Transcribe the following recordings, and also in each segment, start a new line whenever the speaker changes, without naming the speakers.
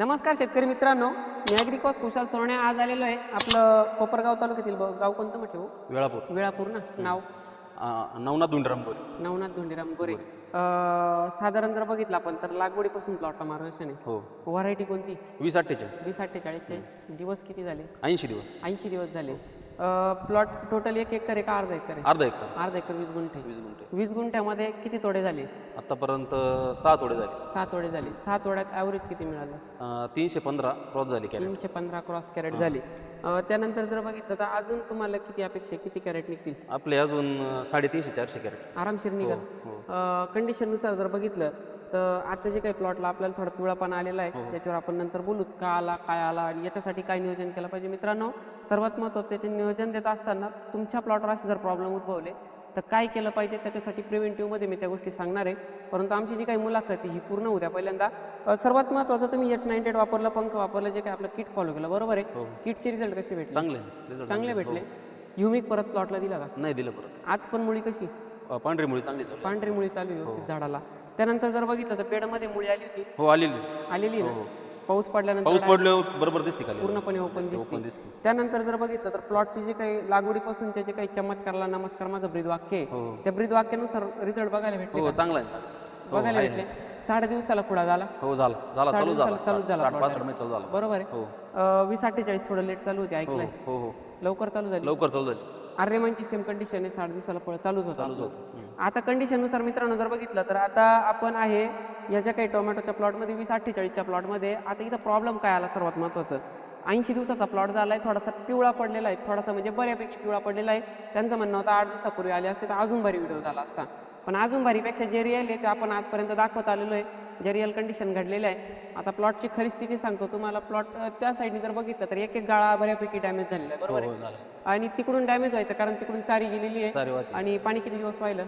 नमस्कार शेतकरी मित्रांनो. मी ॲग्रिकॉस कुशाल सोने आज आलेलो आहे आपलं कोपरगाव तालुक्यातील ब- गाव कोणतं म्हटलं हो?
वेळापूर.
वेळापूर ना? नाव?
नवनाथ धुंडराम गोरे
नवनाथ धोंडीराम गोरे अं, साधारण जर बघितलं आपण तर लागवडीपासून प्लॉटला मार्गदर्शन आहे.
हो.
व्हरायटी कोणती?
वीस अठ्ठेचाळीस.
वीस अठ्ठेचाळीस आहे. दिवस किती झाले?
ऐंशी दिवस.
ऐंशी दिवस झाले. प्लॉट टोटल एक एकर आहे का अर्धा एकर आहे?
अर्धा एकर.
अर्धा एकर वीस गुंठे.
वीस गुंठे.
वीस गुंठ्यामध्ये किती तोडे झाले?
आतापर्यंत सहा तोडे झाले.
सात तोडे झाले. सात तोड्यात ॲव्हरेज किती मिळालं?
तीनशे पंधरा क्रॉस झाले कॅरेट.
तीनशे पंधरा क्रॉस कॅरेट झाले. अं, त्यानंतर जर बघितलं तर अजून तुम्हाला किती अपेक्षा आहे? किती कॅरेट निघतील?
आपले अजून अ, साडेतीनशे चारशे कॅरेट.
आरामशीर निघाल
हो
कंडिशननुसार जर बघितलं तर आता जे काही प्लॉटला आपल्याला थोडा पिवळापणा आलेला आहे त्याच्यावर आपण नंतर बोलूच. का आला काय आला आणि याच्यासाठी काय नियोजन केलं पाहिजे मित्रांनो? सर्वात महत्त्वाचं याचे नियोजन देत असताना तुमच्या प्लॉटवर असे जर प्रॉब्लेम उद्भवले तर काय केलं पाहिजे त्याच्यासाठी प्रिव्हेंटिव्हमध्ये मी त्या गोष्टी सांगणार आहे. परंतु आमची जी काही मुलाखत आहे ही पूर्ण उद्या पहिल्यांदा सर्वात महत्त्वाचं तुम्ही एच नाईन्टी वापरलं पंख वापरलं जे काही आपलं किट फॉलो केलं बरोबर आहे? किटचे रिझल्ट कसे भेटले?
चांगले
चांगले भेटले. युमिक परत प्लॉटला दिला का?
नाही दिलं परत.
आज पण मुळी कशी?
पांढरी मुळी चांगली.
पांढरी मुळी चालू आहे व्यवस्थित झाडाला. त्यानंतर जर बघितलं तर बेडमध्ये मुळी आली होती.
हो आलेली.
आलेली ना? पाऊस पडल्यानंतर
पाऊस पडल्यावर बरोबर दिसते खाली.
पूर्णपणे ओपन
ओपन
दिसते. त्यानंतर जर बघितलं तर प्लॉटचे जे काही लागवडीपासूनचे जे काही चमत्कारला नमस्कार माझं ब्रीद वाक्य आहे
हो.
त्या ब्रीद वाक्यानुसार रिझल्ट बघायला भेटले
हो चांगला आहे. चांगला.
बघायला भेटले. साडे दिवसाला पुढा झाला.
हो झाला. झाला चालू झाला.
दिवसाला चालू झाला
साठ
plot.
पासष्टमध्ये चालू झाला.
बरोबर आहे.
हो.
अं, वीस अठ्ठेचाळीस थोडं लेट चालू होते
हो
ऐकलंय
हो हो.
लवकर चालू झाली.
लवकर चालू झाली.
आर्यमानची सेम कंडिशन आहे साठ दिवसाला फळ चालूच होतं
चालूच. होतं
आता कंडिशननुसार मित्रांनो जर बघितलं तर आता आपण आहे याच्या काही टोमॅटोच्या प्लॉटमध्ये वीस अठ्ठेचाळीसच्या प्लॉटमध्ये आता इथं प्रॉब्लेम काय आला सर्वात महत्त्वाचं ऐंशी दिवसाचा प्लॉट झाला आहे थोडासा पिवळा पडलेला आहे थोडासा म्हणजे बऱ्यापैकी पिवळा पडलेला आहे. त्यांचं म्हणणं होतं आठ दिवसापूर्वी आले असते तर अजून भारी व्हिडिओ झाला असता. पण अजून भारीपेक्षा जे रिअल आहे ते आपण आजपर्यंत दाखवत आलेलो आहे. जे रिअल कंडिशन घडलेलं आहे. आता प्लॉटची खरी स्थिती सांगतो. तुम्हाला प्लॉट त्या साईडने जर बघितलं तर एक एक गाळा बऱ्यापैकी डॅमेज झालेला आहे बरोबर
हो
आहे आणि तिकडून डॅमेज व्हायचं कारण तिकडून चारी गेलेली आहे. आणि पाणी किती दिवस व्हायलं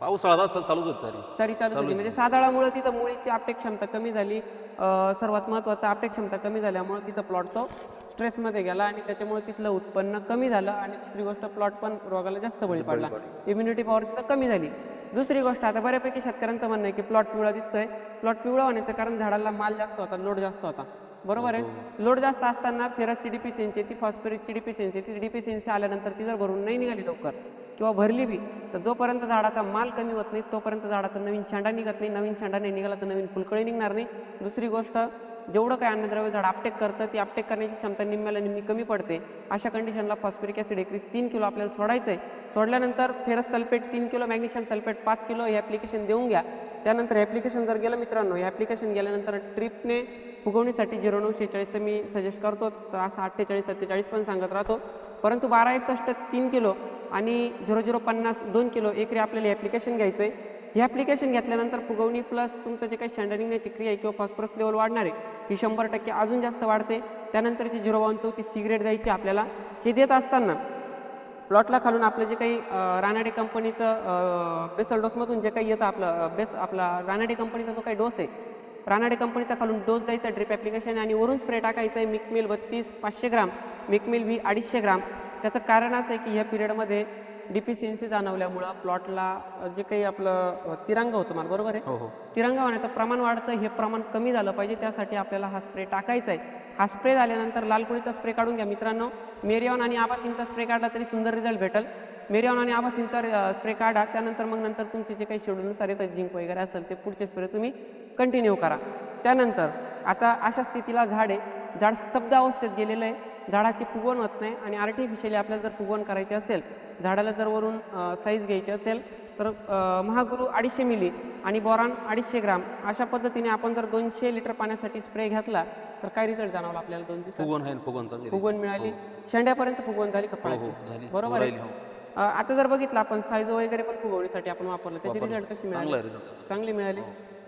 पावसाळा आता चालूच होत सारी
चारी चालू झाली म्हणजे साधाळामुळे तिथं मुळीची आपटेक क्षमता कमी झाली. अं, सर्वात महत्त्वाचं आपटेक क्षमता कमी झाल्यामुळे तिथं प्लॉट तो स्ट्रेसमध्ये गेला आणि त्याच्यामुळे तिथलं उत्पन्न कमी झालं आणि दुसरी गोष्ट प्लॉट पण रोगाला जास्त बळी पडला. इम्युनिटी पॉवर तिथं कमी झाली. दुसरी गोष्ट आता बऱ्यापैकी शेतकऱ्यांचं म्हणणं आहे की प्लॉट पिवळा दिसतोय. प्लॉट पिवळा होण्याचं कारण झाडाला माल जास्त होता लोड जास्त होता. बरोबर आहे? लोड जास्त असताना फेरसची डिफिशियन्सी ती फॉस्फरसची डिफिशियन्सी ती डिफिशियन्सी आल्यानंतर ती जर भरून नाही निघाली लवकर किंवा भरली बी तर जोपर्यंत झाडाचा माल कमी होत नाही तोपर्यंत झाडाचा नवीन शेंडा निघत नाही. नवीन शेंडा नाही निघाला तर नवीन फुलकळी निघणार नाही. दुसरी गोष्ट जेवढं काय अन्नद्रव्य झाड आपटेक करतं ती आपटेक करण्याची क्षमता निम्म्याला निम्मी कमी पडते. अशा कंडिशनला फॉस्फरिक ॲसिड एकरी तीन किलो आपल्याला सोडायचं आहे सोडल्यानंतर फेरस सल्फेट तीन किलो मॅग्नेशियम सल्फेट पाच किलो हे ॲप्लिकेशन देऊन घ्या. त्यानंतर ॲप्लिकेशन जर गेलं मित्रांनो हे ॲप्लिकेशन गेल्यानंतर ट्रिपने फुगवणीसाठी झिरो नऊ शेहेचाळीस तर मी सजेस्ट करतोच. तर असं अठ्ठेचाळीस सत्तेचाळीस पण सांगत राहतो. परंतु बारा एकसष्ट तीन किलो आणि झिरो झिरो पन्नास दोन किलो एकरी आपल्याला ॲप्लिकेशन घ्यायचं आहे हे ॲप्लिकेशन घेतल्यानंतर फुगवणी प्लस तुमचं जे काही शँडरिंगची निघण्याची क्रिया आहे किंवा फॉस्फरस लेवल वाढणार आहे ही शंभर टक्के अजून जास्त वाढते. त्यानंतर जी झिरो वन चौथी सिगरेट द्यायची आपल्याला हे देत असताना प्लॉटला खालून आपलं जे काही रानाडे कंपनीचं बेसल डोसमधून जे काही येतं आपलं बेस आपला रानाडे कंपनीचा जो काही डोस आहे रानाडे कंपनीचा खालून डोस द्यायचा ड्रिप ॲप्लिकेशन आणि वरून स्प्रे टाकायचं आहे मिकमिल बत्तीस पाचशे ग्राम मिकमिल व्ही अडीचशे ग्राम. त्याचं कारण असं आहे की ह्या पिरियडमध्ये डिफिशियन्सी जाणवल्यामुळं प्लॉटला जे काही आपलं तिरंगा होतं मला बरोबर आहे?
हो हो.
तिरंगा होण्याचं प्रमाण वाढतं हे प्रमाण कमी झालं पाहिजे त्यासाठी आपल्याला हा स्प्रे टाकायचा आहे. हा स्प्रे झाल्यानंतर लाल कोळीचा स्प्रे काढून घ्या मित्रांनो. मेरियॉन आणि आबासींचा स्प्रे काढला तरी सुंदर रिझल्ट भेटेल. मेरियॉन आणि आबासींचा स्प्रे काढा त्यानंतर मग नंतर तुमचे जे काही शेड्यूलनुसार येतं जिंक वगैरे असेल ते पुढचे स्प्रे तुम्ही कंटिन्यू करा. त्यानंतर आता अशा स्थितीला झाड आहे झाड स्तब्ध अवस्थेत गेलेलं आहे. झाडाची फुगवण होत नाही आणि आर्टिफिशियली आपल्याला जर फुगवण करायची असेल झाडाला जर वरून साईज घ्यायची असेल तर महागुरू अडीचशे मिली आणि बोरान अडीचशे ग्राम अशा पद्धतीने आपण जर दोनशे लिटर पाण्यासाठी स्प्रे घेतला तर काय रिझल्ट जाणवला आपल्याला दोन दिवसात?
फुगवण आहे फुगवण चांगली
फुगवण मिळाली. शेंड्यापर्यंत फुगवण झाली
हो हो झाली.
बरोबर आहे?
हो.
आता जर बघितलं आपण साईज वगैरे पण फुगवणीसाठी आपण वापरलं त्याचे रिझल्ट कसे
चांगला
मिळाले? चांगले मिळाले.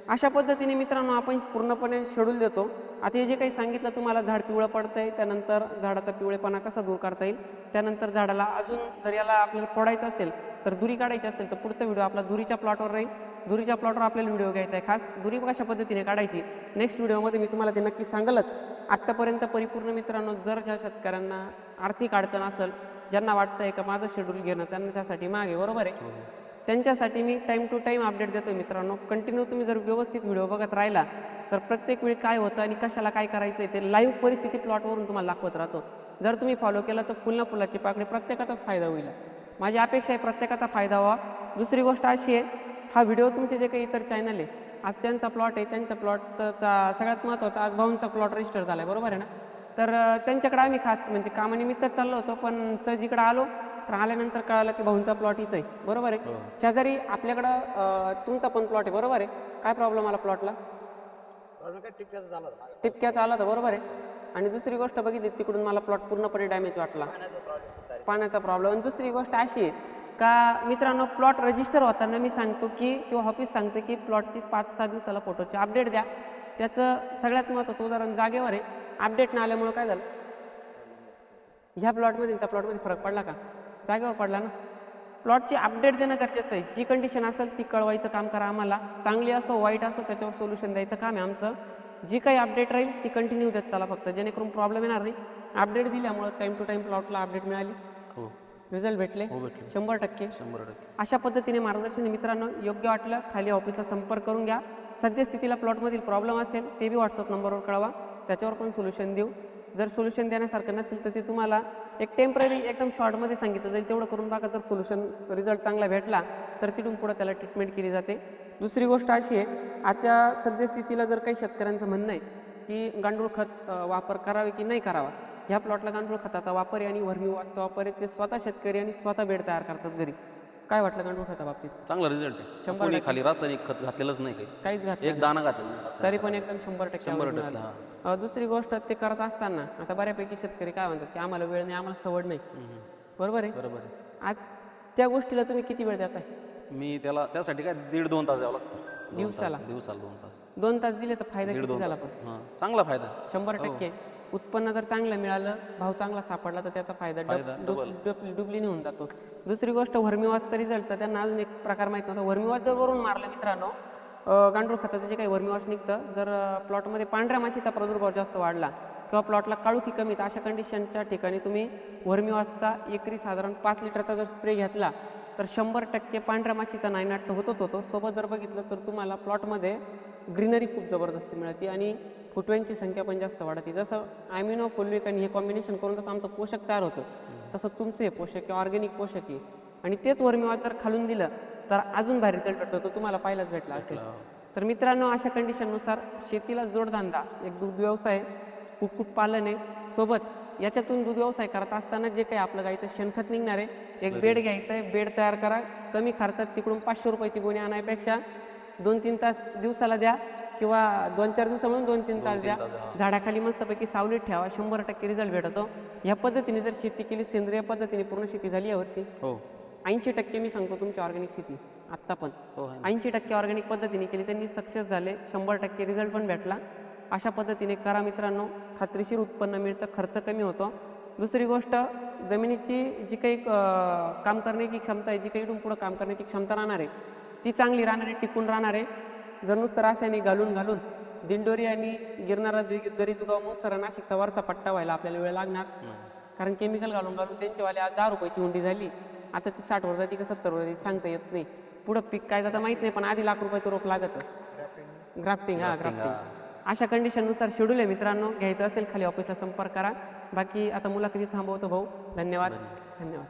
अशा पद्धतीने मित्रांनो आपण पूर्णपणे शेड्यूल देतो. आता हे जे काही सांगितलं तुम्हाला झाड पिवळं पडतं आहे त्यानंतर झाडाचा पिवळेपणा कसा दूर करता येईल? त्यानंतर झाडाला अजून जर याला आपल्याला फोडायचं असेल तर दुरी काढायची असेल तर पुढचा व्हिडिओ आपला दुरीच्या प्लॉटवर राहील. दुरीच्या प्लॉटवर आपल्याला व्हिडिओ घ्यायचा आहे. खास दुरी कशा पद्धतीने काढायची? नेक्स्ट व्हिडिओमध्ये मी तुम्हाला ते नक्की सांगलच. आत्तापर्यंत परिपूर्ण मित्रांनो जर ज्या शेतकऱ्यांना आर्थिक अडचण असेल ज्यांना वाटतंय का माझं शेड्यूल घेणं त्यांना त्यासाठी मागे बरोबर आहे? हो. त्यांच्यासाठी मी टाईम टू टाईम अपडेट देतो मित्रांनो. कंटिन्यू तुम्ही जर व्यवस्थित व्हिडिओ बघत राहिला तर प्रत्येक वेळी काय होतं आणि कशाला काय करायचं आहे ते लाईव्ह परिस्थिती प्लॉटवरून तुम्हाला दाखवत राहतो. जर तुम्ही फॉलो केला तर फुलना फुलाची पाकळी प्रत्येकाचाच फायदा होईल. माझी अपेक्षा आहे प्रत्येकाचा फायदा व्हावा. दुसरी गोष्ट अशी आहे हा व्हिडिओ तुमचे जे काही इतर चॅनल आहे आज त्यांचा प्लॉट आहे त्यांच्या प्लॉटचा सगळ्यात महत्त्वाचा आज भाऊंचा प्लॉट रजिस्टर झाला आहे बरोबर आहे ना? तर त्यांच्याकडे आम्ही खास म्हणजे कामानिमित्तच चाललो होतो पण सहज इकडं आलो. तर आल्यानंतर कळालं की भाऊंचा प्लॉट इथं आहे. बरोबर आहे? शेजारी आपल्याकडं तुमचा पण प्लॉट आहे. बरोबर आहे? काय प्रॉब्लेम आला प्लॉटला टिपक्याचा आला तर बरोबर आहे? आणि दुसरी गोष्ट बघितली तिकडून मला प्लॉट पूर्णपणे डॅमेज वाटला. पाण्याचा प्रॉब्लेम आणि दुसरी गोष्ट अशी आहे का मित्रांनो प्लॉट रजिस्टर होताना मी सांगतो की किंवा ऑफिस सांगते की प्लॉटची पाच सहा दिवसाला फोटोची अपडेट द्या. त्याचं सगळ्यात महत्त्वाचं उदाहरण जागेवर आहे. अपडेट न आल्यामुळं काय झालं? ह्या प्लॉटमध्ये त्या प्लॉटमध्ये फरक पडला का? जागेवर पडला ना. प्लॉटची अपडेट देणं गरजेचं आहे. जी कंडिशन असेल ती कळवायचं काम करा आम्हाला. चांगली असो वाईट असो त्याच्यावर सोल्युशन द्यायचं काम आहे आमचं. जी काही अपडेट राहील ती कंटिन्यू देत चला फक्त. जेणेकरून प्रॉब्लेम येणार नाही. अपडेट दिल्यामुळं टाईम टू टाईम प्लॉटला अपडेट मिळाली.
हो.
रिझल्ट भेटले.
हो भेटले.
शंभर टक्के.
शंभर टक्के.
अशा पद्धतीने मार्गदर्शन. मित्रांनो योग्य वाटलं खाली ऑफिसला संपर्क करून घ्या. सद्यस्थितीला प्लॉटमधील प्रॉब्लेम असेल ते बी व्हॉट्सअप नंबरवर कळवा. त्याच्यावर पण सोल्युशन देऊ. जर सोल्युशन देण्यासारखं नसेल तर ते तुम्हाला एक टेंपररी एकदम शॉर्टमध्ये सांगितलं जाईल. तेवढं करून बघा जर सोल्युशन रिझल्ट चांगला भेटला तर तिथून पुढं त्याला ट्रीटमेंट केली जाते. दुसरी गोष्ट अशी आहे आता सद्यस्थितीला जर काही शेतकऱ्यांचं म्हणणं आहे की गांडूळ खत वापर करावे की नाही करावा ह्या प्लॉटला गांडूळ खताचा वापर आहे आणि वर्मी वाचचा वापर आहे ते स्वतः शेतकरी आणि स्वतः बेड तयार करतात घरी. काय वाटलं गांडूळ खता बाबतीत?
चांगला रिझल्ट आहे.
शंभर
कोणी खाली रासायनिक खत घातलेलंच नाही काहीच.
काहीच घातलं
एक दाना घातलेला नाही रासायनिक.
तरी पण एकदम शंभर टक्के
शंभर टक्के. हा.
अ, दुसरी गोष्ट ते करत असताना आता बऱ्यापैकी शेतकरी काय म्हणतात की आम्हाला वेळ नाही आम्हाला सवड नाही.
हम्म.
बरोबर आहे?
बरोबर आहे.
आज त्या गोष्टीला तुम्ही किती वेळ देताय?
मी त्याला त्यासाठी काय दीड दोन तास द्यावं लागतं. दोन
दिवसाला?
दिवसाला दोन तास.
दोन तास दिले तर फायदा
दीड
किती
दोन
झाला
तास.
पण?
हां चांगला फायदा.
शंभर टक्के. उत्पन्न जर चांगलं मिळालं भाव चांगला सापडला तर त्याचा फायदा डुप्लीने होऊन जातो. दुसरी गोष्ट वर्मीवॉशचा रिझल्टचा त्यांना अजून एक प्रकार माहीत नव्हता. वर्मीवॉश जर वरून मारलं मित्रांनो गांडूळ खताचं जे काही वर्मीवॉश निघतं जर प्लॉटमध्ये पांढऱ्या माशीचा प्रादुर्भाव जास्त वाढला किंवा प्लॉटला काळुखी कमी तर अशा कंडिशनच्या ठिकाणी तुम्ही वर्मीवॉशचा एकरी साधारण पाच लिटरचा जर स्प्रे घेतला तर शंभर टक्के पांढऱ्या माशीचा नायनाट तर होतोच होतो. सोबत जर बघितलं तर तुम्हाला प्लॉटमध्ये ग्रीनरी खूप जबरदस्ती मिळते आणि फुटव्यांची संख्या पण जास्त वाढते. जसं ॲमिनो फोल्विक आणि हे कॉम्बिनेशन करून जसं आमचं पोषक तयार होतं तसं तुमचं हे पोषक आहे ऑर्गॅनिक पोषक आहे. आणि तेच वर्मीवाद जर खालून दिलं तर अजून भारी रिझल्ट भेटतो. तो तुम्हाला पाहिलाच भेटला असेल. तर मित्रांनो अशा कंडिशननुसार शेतीला जोडधंदा एक दूध व्यवसाय कुक्कुटपालन आहे. सोबत याच्यातून दूध व्यवसाय करत असताना जे काही आपलं गाईचं शेणखत निघणार आहे एक बेड घ्यायचं आहे बेड तयार करा. कमी खर्चात तिकडून पाचशे रुपयाची गोणी आणायपेक्षा दोन तीन तास दिवसाला द्या. किंवा दोन चार दिवसा म्हणून दोन तीन तास द्या झाडाखाली मस्तपैकी सावलीत ठेवा. शंभर टक्के रिझल्ट भेटतो. या पद्धतीने जर शेती केली सेंद्रिय पद्धतीने पूर्ण शेती झाली यावर्षी
हो.
ऐंशी टक्के मी सांगतो तुमची ऑर्गॅनिक शेती. आत्ता पण.
हो आहे
ऐंशी टक्के ऑर्गॅनिक पद्धतीने केली त्यांनी सक्सेस झाले. शंभर टक्के रिझल्ट पण भेटला. अशा पद्धतीने करा मित्रांनो. खात्रीशीर उत्पन्न मिळतं खर्च कमी होतो. दुसरी गोष्ट जमिनीची जी काही काम करण्याची क्षमता आहे जी काही इथून पुढं काम करण्याची क्षमता राहणार आहे ती चांगली राहणार आहे टिकून राहणार आहे. जर नुसतं रासायनिक घालून घालून दिंडोरी आणि गिरणारा दरी दुगाव मुसरा नाशिकचा वरचा पट्टा व्हायला आपल्याला वेळ लागणार. कारण केमिकल घालून घालून त्यांच्यावाले आज दहा रुपयाची हुंडी झाली. आता ती साठ वर जाती का सत्तर वर जाती सांगता येत नाही. पुढं पीक काय जातं माहीत नाही पण आधी लाख रुपयाचं रोप लागत. ग्राफ्टिंग हा ग्राफ्टिंग अशा कंडिशननुसार शेड्यूल आहे मित्रांनो. घ्यायचं असेल खाली ऑफिसला संपर्क करा. बाकी आता मुलाखती थांबवतो भाऊ. धन्यवाद. धन्यवाद.